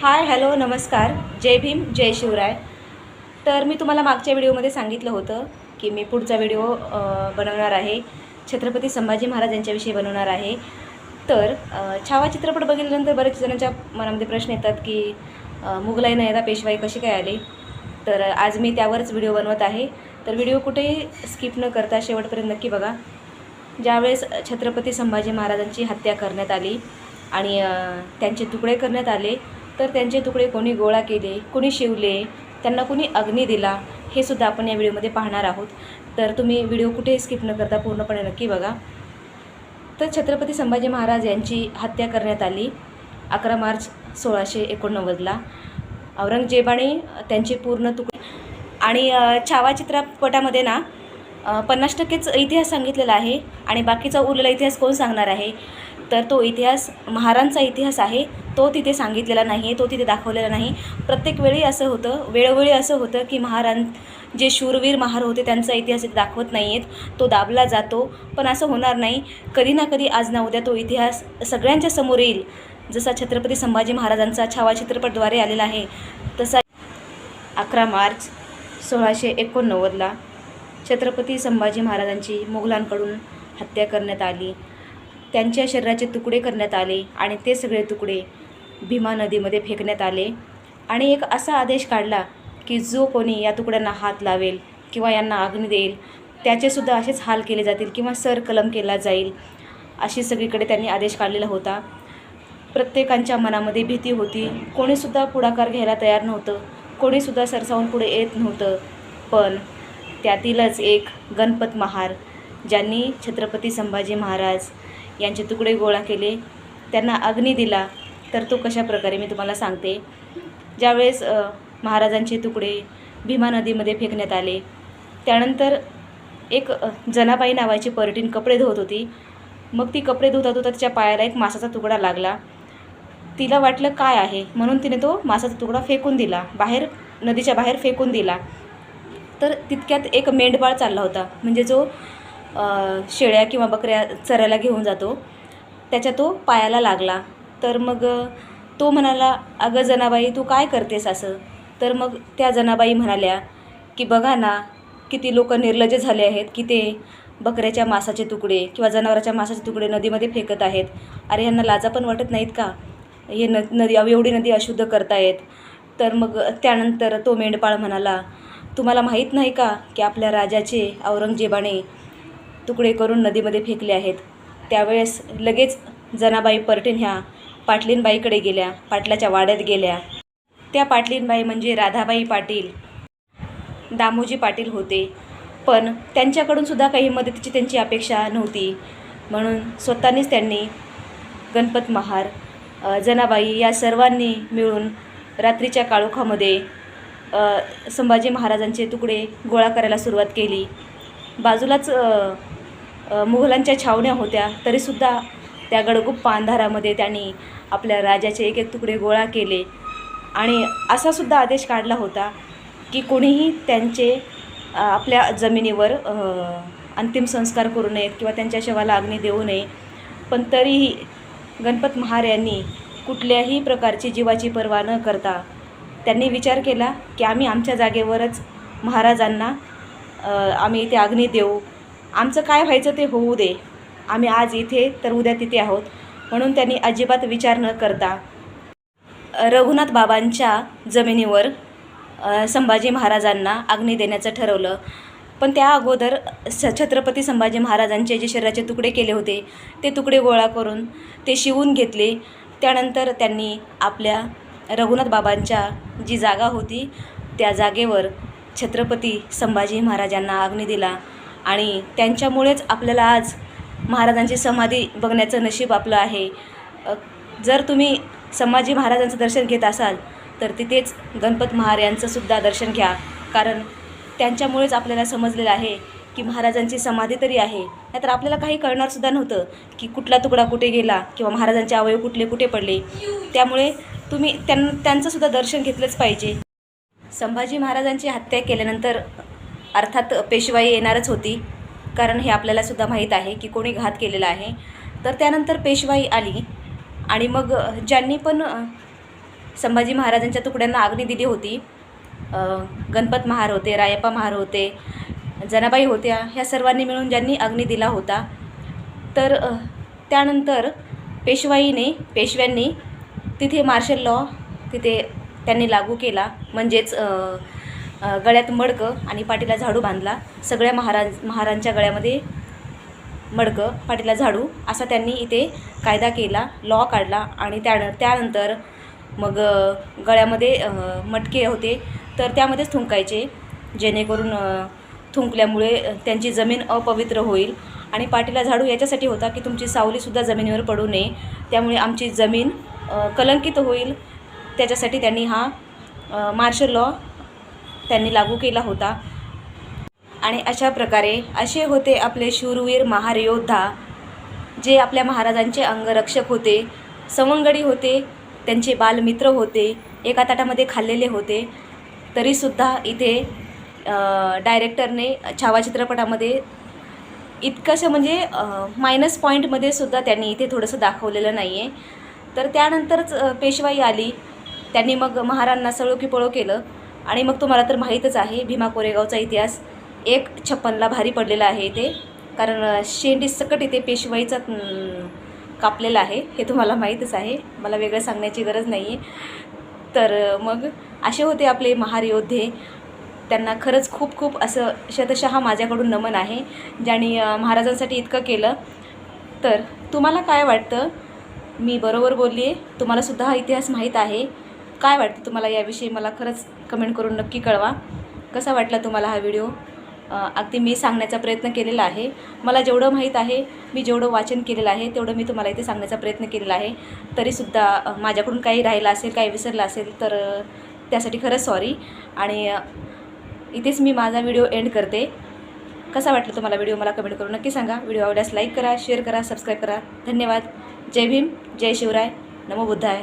Hi hello नमस्कार. जय भीम जय शिवराय. तर मी तुम्हाला मागच्या व्हिडिओमध्ये सांगितलं होतं की मी पुढचा व्हिडिओ बनवणार आहे. छत्रपती संभाजी महाराज यांच्याविषयी बनवणार आहे. तर छावा चित्रपट बघितल्यानंतर बरेच जणांच्या मनामध्ये प्रश्न येतात की मुघलाई नयदा पेशवाई कशी काय आली? तर आज मी त्यावरच व्हिडिओ बनवत आहे. तर व्हिडिओ कुठेही स्किप न करता शेवटपर्यंत नक्की बघा. ज्यावेळेस छत्रपती संभाजी महाराजांची हत्या करण्यात आली आणि त्यांचे तुकडे करण्यात आले तर त्यांचे तुकडे कोणी गोळा केले कोणी शिवले त्यांना कोणी अग्नी दिला हे सुद्धा आपण या व्हिडिओमध्ये पाहणार आहोत. तर तुम्ही व्हिडिओ कुठेही स्किप न करता पूर्णपणे नक्की बघा. तर छत्रपती संभाजी महाराज यांची हत्या करण्यात आली. अकरा मार्च सोळाशे एकोणनव्वदला. औरंगजेबाने त्यांचे पूर्ण तुकडे आणि छावा चित्रपटामध्ये ना पन्नास टक्केच इतिहास सांगितलेला आहे. आणि बाकीचा उरलेला इतिहास कोण सांगणार आहे? तर तो इतिहास महारांचा इतिहास आहे. तो तिथे सांगितलेला नाही आहे तो तिथे दाखवलेला नाही. प्रत्येक वेळी असं होतं वेळोवेळी असं होतं की महारां जे शूरवीर महार होते त्यांचा इतिहास इथे दाखवत नाही आहेत तो दाबला जातो पण असं होणार नाही. कधी ना कधी आज ना उद्या तो इतिहास सगळ्यांच्या समोर येईल. जसा छत्रपती संभाजी महाराजांचा छावा चित्रपटद्वारे आलेला आहे तसा अकरा मार्च सोळाशे एकोणनव्वदला छत्रपती संभाजी महाराजांची मुघलांकडून हत्या करण्यात आली. त्यांच्या शरीराचे तुकडे करण्यात आले आणि ते सगळे तुकडे भीमा नदीमध्ये फेकण्यात आले. आणि एक असा आदेश काढला की जो कोणी या तुकड्यांना हात लावेल किंवा यांना अग्नी देईल त्याचेसुद्धा असेच हाल केले जातील किंवा सर कलम केला जाईल अशी सगळीकडे त्यांनी आदेश काढलेला होता. प्रत्येकांच्या मनामध्ये भीती होती. कोणीसुद्धा पुढाकार घ्यायला तयार नव्हतं. कोणीसुद्धा सरसावून पुढे येत नव्हतं. पण त्यातीलच एक गणपत महार ज्यांनी छत्रपती संभाजी महाराज यांचे तुकडे गोळा केले त्यांना अग्नी दिला तर तो कशा प्रकारे मी तुम्हाला सांगते. ज्यावेळेस महाराजांचे तुकडे भीमा नदीमध्ये फेकण्यात आले त्यानंतर एक जनाबाई नावाची पर्यटन कपडे धुवत होती. मग ती कपडे धुता धुता तिच्या पायाला एक मासाचा तुकडा लागला. तिला वाटलं काय आहे? म्हणून तिने तो मासाचा तुकडा फेकून दिला बाहेर नदीच्या बाहेर फेकून दिला. तर तितक्यात एक मेंढपाळ चालला होता. म्हणजे जो शेळ्या किंवा बकऱ्या चरायला घेऊन जातो. त्याच्या तो पायाला लागला. तर मग तो म्हणाला अगं जनाबाई तू काय करतेस असं? तर मग त्या जनाबाई म्हणाल्या की बघा ना किती लोक निर्लज झाले आहेत की ते बकऱ्याच्या मासाचे तुकडे किंवा जनावराच्या मासाचे तुकडे नदीमध्ये फेकत आहेत. अरे यांना लाजा पण वाटत नाहीत का? हे न नदी एवढी नदी अशुद्ध करतायत. तर मग त्यानंतर तो मेंढपाळ म्हणाला तुम्हाला माहीत नाही का की आपल्या राजाचे औरंगजेबाने तुकडे करून नदीमध्ये फेकले आहेत. त्यावेळेस लगेच जनाबाई परटीन ह्या पाटलीनबाईकडे गेल्या पाटलाच्या वाड्यात गेल्या. त्या पाटलीनबाई म्हणजे राधाबाई पाटील. दामोजी पाटील होते. पण त्यांच्याकडून सुद्धा काही मदतीची त्यांची अपेक्षा नव्हती. म्हणून स्वतःनीच त्यांनी गणपत महार जनाबाई या सर्वांनी मिळून रात्रीच्या काळोखामध्ये संभाजी महाराजांचे तुकडे गोळा करायला सुरुवात केली. बाजूलाच मुघलांच्या छावण्या होत्या तरीसुद्धा त्या गडगुप्पा अंधारामध्ये त्यांनी आपल्या राजाचे एक एक तुकडे गोळा केले. आणि असासुद्धा आदेश काढला होता की कोणीही त्यांचे आपल्या जमिनीवर अंतिम संस्कार करू नयेत किंवा त्यांच्या शवाला अग्नी देऊ नये. पण तरीही गणपत महार यांनी कुठल्याही प्रकारची जीवाची पर्वा न करता त्यांनी विचार केला की आम्ही आमच्या जागेवरच महाराजांना आम्ही इथे अग्नी देऊ. आमचं काय व्हायचं ते होऊ दे. आम्ही आज इथे तर उद्या तिथे आहोत. म्हणून त्यांनी अजिबात विचार न करता रघुनाथ बाबांच्या जमिनीवर संभाजी महाराजांना अग्नी देण्याचं ठरवलं. पण त्या अगोदर स छत्रपती संभाजी महाराजांचे जे शरीराचे तुकडे केले होते ते तुकडे गोळा करून ते शिवून घेतले. त्यानंतर त्यांनी आपल्या रघुनाथ बाबांच्या जी जागा होती त्या जागेवर छत्रपती संभाजी महाराजांना अग्नी दिला. आणि त्यांच्यामुळेच आपल्याला आज महाराजांची समाधी बघण्याचं नशीब आपलं आहे. जर तुम्ही संभाजी महाराजांचं दर्शन घेत असाल तर तिथेच गणपत महार यांचंसुद्धा दर्शन घ्या. कारण त्यांच्यामुळेच आपल्याला समजलेलं आहे की महाराजांची समाधी तरी आहे. नाहीतर आपल्याला काही कळणारसुद्धा नव्हतं की कुठला तुकडा कुठे गेला किंवा महाराजांचे अवयव कुठले कुठे पडले. त्यामुळे तुम्ही त्यां त्यांचंसुद्धा दर्शन घेतलंच पाहिजे. संभाजी महाराजांची हत्या केल्यानंतर अर्थात पेशवाई येणारच होती. कारण हे आपल्यालासुद्धा माहीत आहे की कोणी घात केलेला आहे. तर त्यानंतर पेशवाई आली आणि मग ज्यांनी पण संभाजी महाराजांच्या तुकड्यांना अग्नी दिली होती गणपत महार होते रायप्पा महार होते जनाबाई होत्या ह्या सर्वांनी मिळून ज्यांनी अग्नी दिला होता. तर त्यानंतर पेशवाईने पेशव्यांनी तिथे मार्शल लॉ तिथे त्यांनी लागू केला. म्हणजेच गळ्यात मडकं आणि पाठीला झाडू बांधला. सगळ्या महाराज महारांच्या गळ्यामध्ये मडकं पाठीला झाडू असा त्यांनी इथे कायदा केला लॉ काढला आणि त्या त्यानंतर मग गळ्यामध्ये मटके होते. तर त्यामध्येच थुंकायचे. जेणेकरून थुंकल्यामुळे त्यांची जमीन अपवित्र होईल. आणि पाठीला झाडू याच्यासाठी होता की तुमची सावलीसुद्धा जमिनीवर पडू नये. त्यामुळे आमची जमीन कलंकित होईल. त्याच्यासाठी त्यांनी हा मार्शल लॉ त्यांनी लागू केला होता. आणि अशा प्रकारे असे होते आपले शूरवीर महार योद्धा जे आपल्या महाराजांचे अंगरक्षक होते सवंगडी होते त्यांचे बालमित्र होते एका ताटामध्ये खाल्लेले होते. तरीसुद्धा इथे डायरेक्टरने छावा चित्रपटामध्ये इतकंसं म्हणजे मायनस पॉईंटमध्ये सुद्धा त्यांनी इथे थोडंसं दाखवलेलं नाही आहे तर त्यानंतरच पेशवाई आली. त्यांनी मग महाराजांना सळो की पळो केलं. आणि मग तुम्हाला तर माहीतच आहे भीमा कोरेगावचा इतिहास एक छप्पनला भारी पडलेला आहे इथे. कारण शेंडी सकट इथे पेशवाईचा कापलेला आहे हे तुम्हाला माहीतच आहे. मला वेगळं सांगण्याची गरज नाही आहे तर मग असे होते आपले महार योद्धे त्यांना खरंच खूप खूप असं शतशः माझ्याकडून नमन आहे ज्यांनी महाराजांसाठी इतकं केलं. तर तुम्हाला काय वाटतं? मी बरोबर बोलली आहे तुम्हालासुद्धा हा इतिहास माहीत आहे. काय वाटतं तुम्हाला याविषयी? मला खरंच कमेंट करून नक्की कळवा. कसा वाटला तुम्हाला हा व्हिडिओ अगदी मी सांगण्याचा प्रयत्न केलेला आहे. मला जेवढं माहीत आहे मी जेवढं वाचन केलेलं आहे तेवढं मी तुम्हाला इथे सांगण्याचा प्रयत्न केलेला आहे. तरीसुद्धा माझ्याकडून काही राहिलं असेल काही विसरलं असेल तर त्यासाठी खरंच सॉरी आणि इथेच मी माझा व्हिडिओ एंड करते. कसा वाटला तुम्हाला व्हिडिओ मला कमेंट करून नक्की सांगा. व्हिडिओ आवडल्यास लाईक करा शेअर करा सबस्क्राईब करा. धन्यवाद. जय भीम जय शिवराय. नमो बुद्धाय.